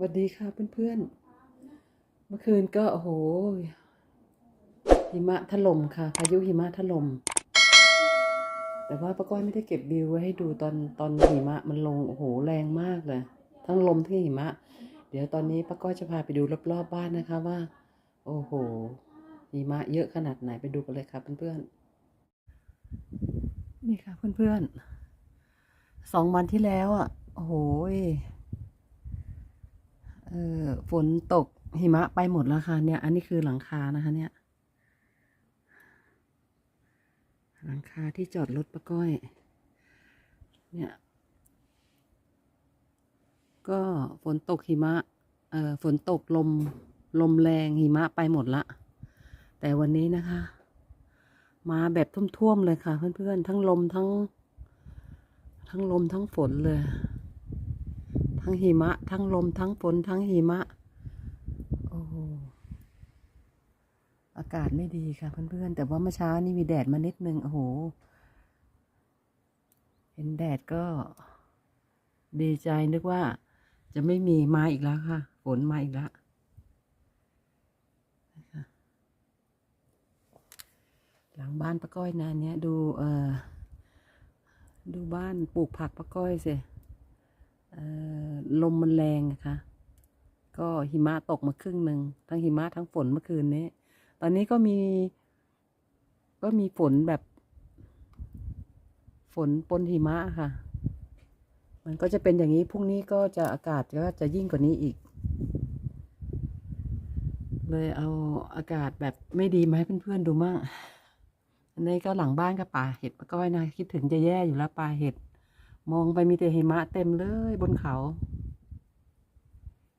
สวัสดีค่ะเพื่อนๆ เมื่อคืนก็โอ้โหหิมะถล่มค่ะ พายุหิมะถล่ม แต่ว่าป้าก้อยไม่ได้เก็บวิวไว้ให้ดูตอนตอนหิมะมันลงโอ้โหแรงมากเลย ทั้งลมทั้งหิมะ เดี๋ยวตอนนี้ป้าก้อยจะพาไปดูรอบๆบ้านนะคะว่า โอ้โหหิมะเยอะขนาดไหนไปดูกันเลยค่ะเพื่อนๆ นี่ค่ะเพื่อนๆสองวันที่แล้วอะ โอ้โห เออฝนตกหิมะไปหมดแล้วค่ะเนี่ย อันนี้คือหลังคานะคะ เนี่ย หลังคาที่จอดรถป้าก้อย เนี่ย ก็ฝนตกหิมะ เอ่อฝนตกลมลมแรงหิมะไปหมดละ แต่วันนี้นะคะ มาแบบท่วมๆเลยค่ะ เพื่อนๆ ทั้งลมทั้ง ทั้งลมทั้งฝนเลย ทั้งหิมะ ทั้งลมทั้งฝนทั้งหิมะ โอ้อากาศไม่ดีค่ะเพื่อนๆ แต่ว่าเมื่อเช้านี่มีแดดมานิดนึง โอ้โห เห็นแดดก็ ดีใจนึกว่า จะไม่มีมาอีกแล้วค่ะ ฝนมาอีกแล้วหลังบ้านป้าก้อยนะเนี้ยดูเออดูบ้านปลูกผักป้าก้อยสิ ลมมันแรงนะคะก็หิมะตกมาครึ่งหนึ่งทั้งหิมะทั้งฝนเมื่อคืนนี้ ตอนนี้ก็มี ก็มีฝนแบบ ฝนปนหิมะค่ะ มันก็จะเป็นอย่างนี้พรุ่งนี้ก็จะอากาศก็จะยิ่งกว่านี้อีก เลยเอาอากาศแบบไม่ดีมาให้เพื่อนๆดูมั่งอันนี้ก็หลังบ้านก็ป่าเห็ดก้อยนะคิดถึงจะแย่อยู่แล้วป่าเห็ด มองไปมีแต่หิมะเต็มเลยบนเขา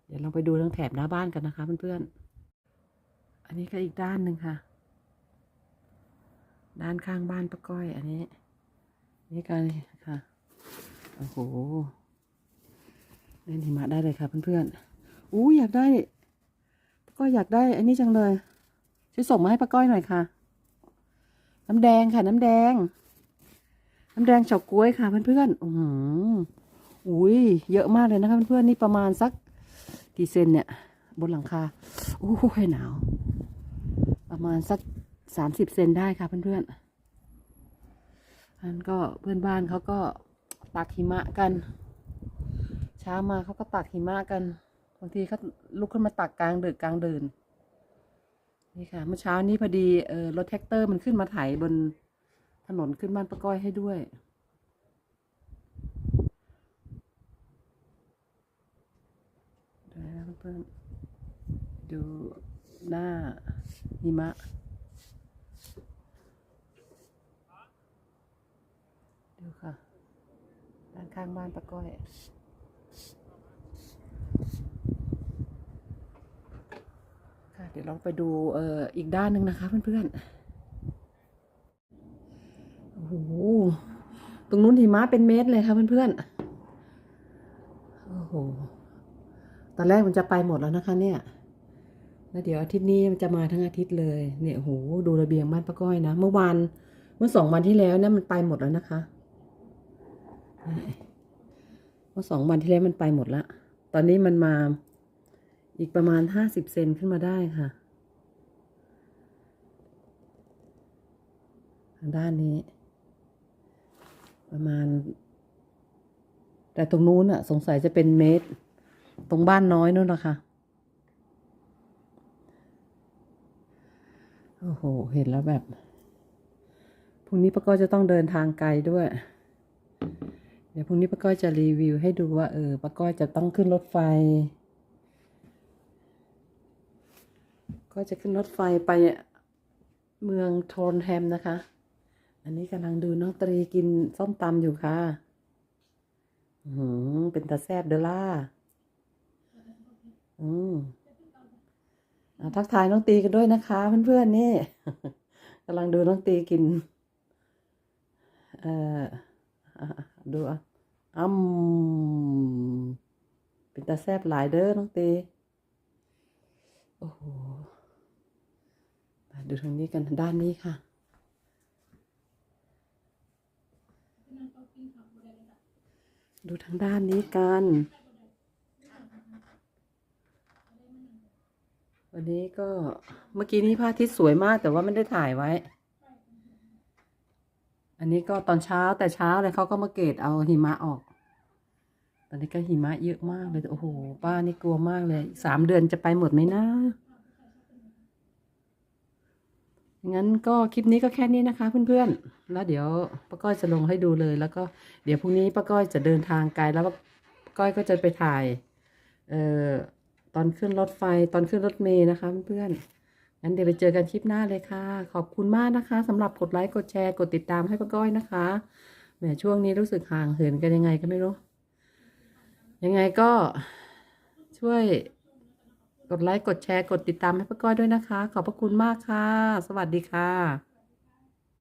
เดี๋ยวเราไปดูทางแถบหน้าบ้านกันนะคะเพื่อนๆ อันนี้ก็อีกด้านหนึ่งค่ะ ด้านข้างบ้านป้าก้อย อันนี้ นี่กันค่ะ โอ้โหเล่นหิมะได้เลยค่ะเพื่อนๆ อู้อยากได้ป้าก้อยอยากได้ อันนี้จังเลยช่วยส่งมาให้ป้าก้อยหน่อยค่ะ น้ำแดงค่ะ น้ำแดง น้ำแดงเฉาก๊วยค่ะเพื่อนๆอือหืออุ้ยเยอะมากเลยนะคะเพื่อนๆนี่ประมาณสักกี่เซนเนี่ย บนหลังคาโอ้ยหนาว ประมาณสักสามสิบเซนได้ค่ะเพื่อนๆอันก็เพื่อนบ้านเขาก็ตักหิมะกัน เช้ามาเขาก็ตักหิมะกันบางทีเขาลุกขึ้นมาตักกลางดึกกลางเดินนี่ค่ะเมื่อเช้านี้พอดีเออรถแท็กเตอร์มันขึ้นมาไถบน ถนนขึ้นบ้านป้าก้อยให้ด้วยดูนะเพื่อนดูหน้าหิมะ ดูค่ะ ด้านข้างบ้านป้าก้อยค่ะเดี๋ยวเราไปดูเอ่ออีกด้านหนึ่งนะคะเพื่อนๆ โอ้โห ตรงนู้นหิมะเป็นเมตรเลยค่ะเพื่อนๆ โอ้โห ตอนแรกมันจะไปหมดแล้วนะคะเนี่ย แล้วเดี๋ยวอาทิตย์นี้มันจะมาทั้งอาทิตย์เลย เนี่ยโหดูระเบียงบ้านป้าก้อยนะ เมื่อวานเมื่อสองวันที่แล้วเนี่ยมันไปหมดแล้วนะคะ เมื่อสองวันที่แล้วมันไปหมดละตอนนี้มันมาอีกประมาณห้าสิบเซนขึ้นมาได้ค่ะ ทางด้านนี้ ประมาณ แต่ตรงนู้นอะสงสัยจะเป็นเมตร ตรงบ้านน้อยนู่นนะคะโอ้โห เห็นแล้วแบบพรุ่งนี้ป้าก้อยจะต้องเดินทางไกลด้วย เดี๋ยวพรุ่งนี้ป้าก้อยจะรีวิวให้ดูว่า เออป้าก้อยจะต้องขึ้นรถไฟ ก็จะขึ้นรถไฟไปเมืองโทนแฮมนะคะ อันนี้กำลังดูน้องตรีกินส้มตำอยู่ค่ะ อืมเป็นตาแซบเดล่า อืมอะทักทายน้องตีกันด้วยนะคะ เพื่อนๆนี่กำลังดูน้องตีกิน เอ่อดูอะอ้ำเป็นตาแซบหลายเด้อน้องตี โอ้โห ดูทางนี้กันด้านนี้ค่ะ ดูทางด้านนี้กัน วันนี้ก็เมื่อกี้นี้พระอาทิตย์สวยมากแต่ว่าไม่ได้ถ่ายไว้ อันนี้ก็ตอนเช้าแต่เช้าเลยเขาก็มาเกตเอาหิมะออก ตอนนี้ก็หิมะเยอะมากเลย โอ้โห ป้านี่กลัวมากเลย สามเดือนจะไปหมดไหมนะ งั้นก็คลิปนี้ก็แค่นี้นะคะเพื่อนๆ แล้วเดี๋ยวป้าก้อยจะลงให้ดูเลย แล้วก็เดี๋ยวพรุ่งนี้ป้าก้อยจะเดินทางไกลแล้วป้าก้อยก็จะไปถ่ายเอ่อตอนขึ้นรถไฟตอนขึ้นรถเมล์นะคะเพื่อนๆ งั้นเดี๋ยวไปเจอกันคลิปหน้าเลยค่ะ ขอบคุณมากนะคะสำหรับกดไลค์กดแชร์กดติดตามให้ป้าก้อยนะคะแหมช่วงนี้รู้สึกห่างเหินกันยังไงก็ไม่รู้ ยังไงก็ช่วย กดไลค์ กดแชร์ กดติดตามให้ป้าก้อยด้วยนะคะ ขอบพระคุณมากค่ะ สวัสดีค่ะ